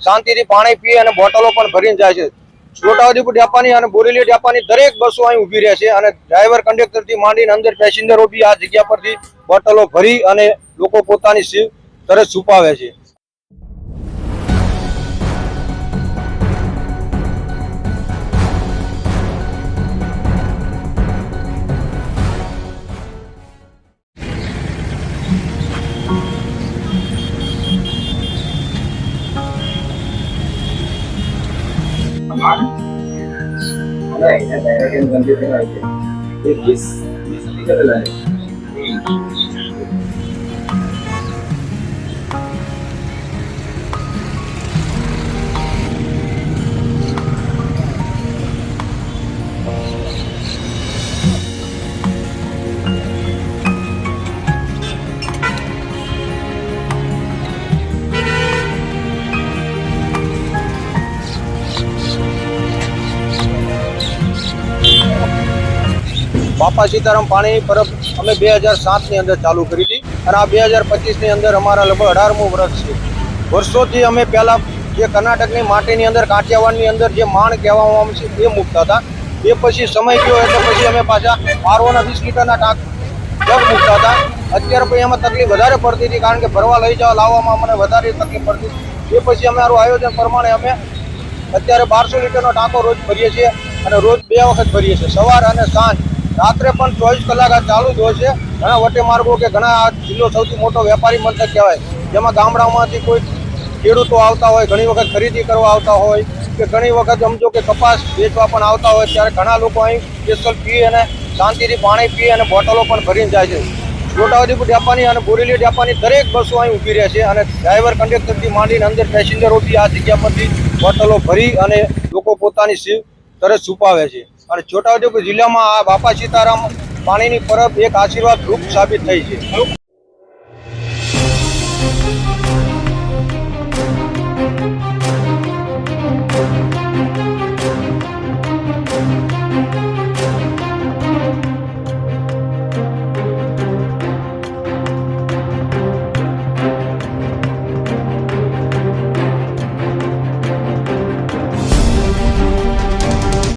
શાંતિથી પાણી પી અને બોટલો પણ ભરીને જાય છે. છોટાઉદેપુર ડેપાની અને બોરેલી ડેપાની દરેક બસો અહીં ઊભી રહે છે અને ડ્રાઈવર કંડક્ટરથી માંડીને અંદર પેસેન્જરો બી આ જગ્યા પરથી બોટલો ભરી અને લોકો પોતાની સીવ તરત છુપાવે છે. छान एकवीस બાપા સીતારામ પાણી પરબ અમે બે હજાર સાતની અંદર ચાલુ કરી હતી અને આ બે હજાર પચીસની અંદર અમારા લગભગ અઢારમું વર્ષ છે. વર્ષોથી અમે પહેલાં જે કર્ણાટકની માટીની અંદર, કાઠિયાવાડની અંદર જે માણ કહેવામાં આવે છે એ મૂકતા હતા. એ પછી સમય ગયો એટલે પછી અમે પાછા બારોના વીસ લીટરના ટાંક જગ મૂકતા હતા. અત્યારે પછી એમાં તકલીફ વધારે પડતી હતી કારણ કે ભરવા લઈ જવા લાવવામાં અમને વધારે તકલીફ પડતી એ પછી અમારું આયોજન પ્રમાણે અમે અત્યારે બારસો લીટરનો ટાંકો રોજ ભરીએ છીએ અને રોજ બે વખત ભરીએ છીએ, સવાર અને સાંજ. રાત્રે પણ ચોવીસ કલાક આ ચાલુ જ હોય છે. ઘણા વટે માર્ગો કે ઘણા આ જિલ્લો સૌથી મોટો વેપારી મથક કહેવાય. જેમાં ગામડામાંથી કોઈ ખેડૂતો આવતા હોય, ઘણી વખત ખરીદી કરવા આવતા હોય કે ઘણી વખત સમજો કે કપાસ વેચવા પણ આવતા હોય ત્યારે ઘણા લોકો અહીં સ્પેશિયલ પી અને શાંતિથી પાણી પી અને બોટલો પણ ભરીને જાય છે. છોટાઉદેપુર ડેપાની અને બોરેલી ડેપાની દરેક બસો અહીં ઊભી રહે છે અને ડ્રાઈવર કંડક્ટરથી માંડીને અંદર પેસેન્જરોથી આ જગ્યા પરથી બોટલો ભરી અને લોકો પોતાની સીવ તરત છુપાવે છે. અને છોટાઉદેપુર જિલ્લામાં આ બાપા સીતારામ પાણીની પરબ એક આશીર્વાદ રૂપ સાબિત થઈ છે.